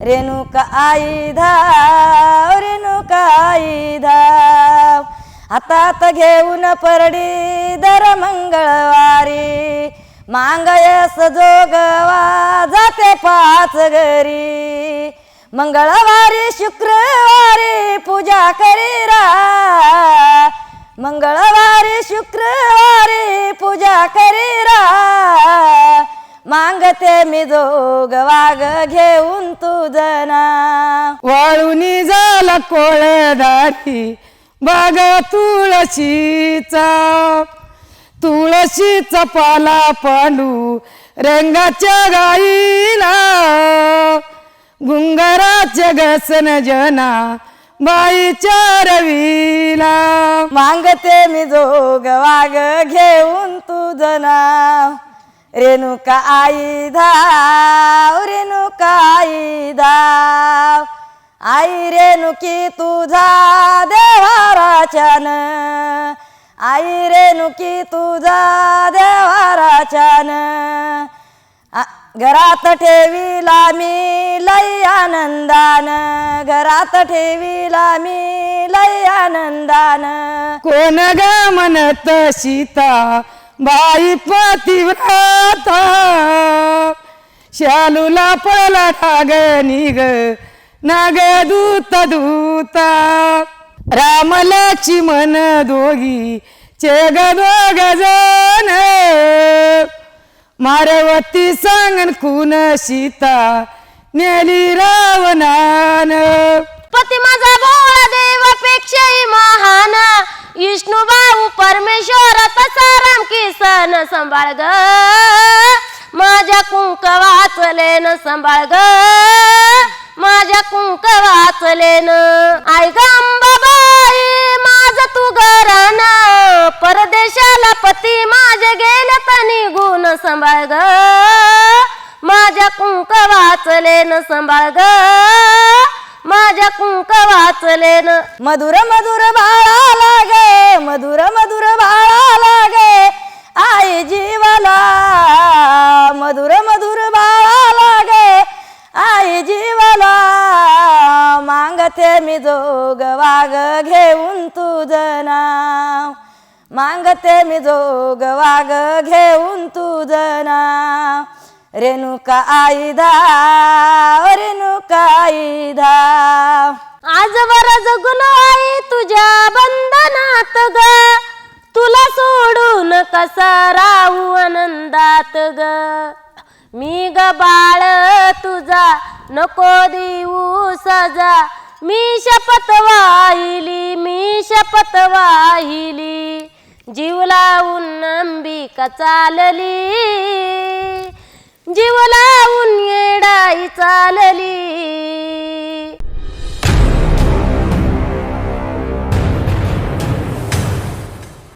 रेणुका आई धाव रेणुका आई धाव. हातात घेऊन परडी दर मंगळवारी. मांगयस जोगवा जाते पाच घरी. मंगळवारी शुक्रवारी पूजा करीरा मंगळवारी शुक्रवारी पूजा करीरा मागते मी जोग वाग घेऊन तुझं नाव वाळूनी झाला कोळदारी बाग तुळशीचा. तुळशीचा पाला पांडू रंगाच्या गाईला. गुंगाराच्या घसन जना बाईच्या रवीला. मागते मी जोग वाग घेऊन तुझं नाव रेणुका आई धाव रेणुका आई धाव. आई रेणुकी तुझा देवाराच्यान आई रेणुकी तुझा देवाराच्यान घरात ठेवीला मी लई आनंदान. घरात ठेवीला मी लई आनंदान. कोण ग म्हणत सीता? बाई पतिव्रता शालूला पळला नाग निग नाग दूत दूता. राम मन दोघी चेग दोघ जण. मारवती सांगन कुन सीता नेली रावणान. तसा राम सांभाळ ग. माझ्या कुंक वाचले न सांभाळ ग. माझ्या कुंक वाचले न आई गंबाबाई माझ तू घरान परदेशाला पती माझे गेले तनी निघून सांभाळ ग. माझ्या कुंक वाचले न सांभाळ ग. माझ्या कुंक वाचले न मधुर मधुर बाळा लागे मधुर मधुर बाळा लागे. मागते मी जोग वाग घेऊन तुझं नाव. मागते मी जोग वाग घेऊन तुझं नाव. रेणुका आई धाव रेणुका आई धाव. आजवर जगलो आई तुझ्या बंधनात ग. तुला सोडून कसा राहू आनंदात ग? मी ग बाळ तुझा नको देऊ सजा. मी शपथ वाहिली मी शपथ वाहिली. जीव लावून अंबिका चालली. जीव लावून येडाई चालली.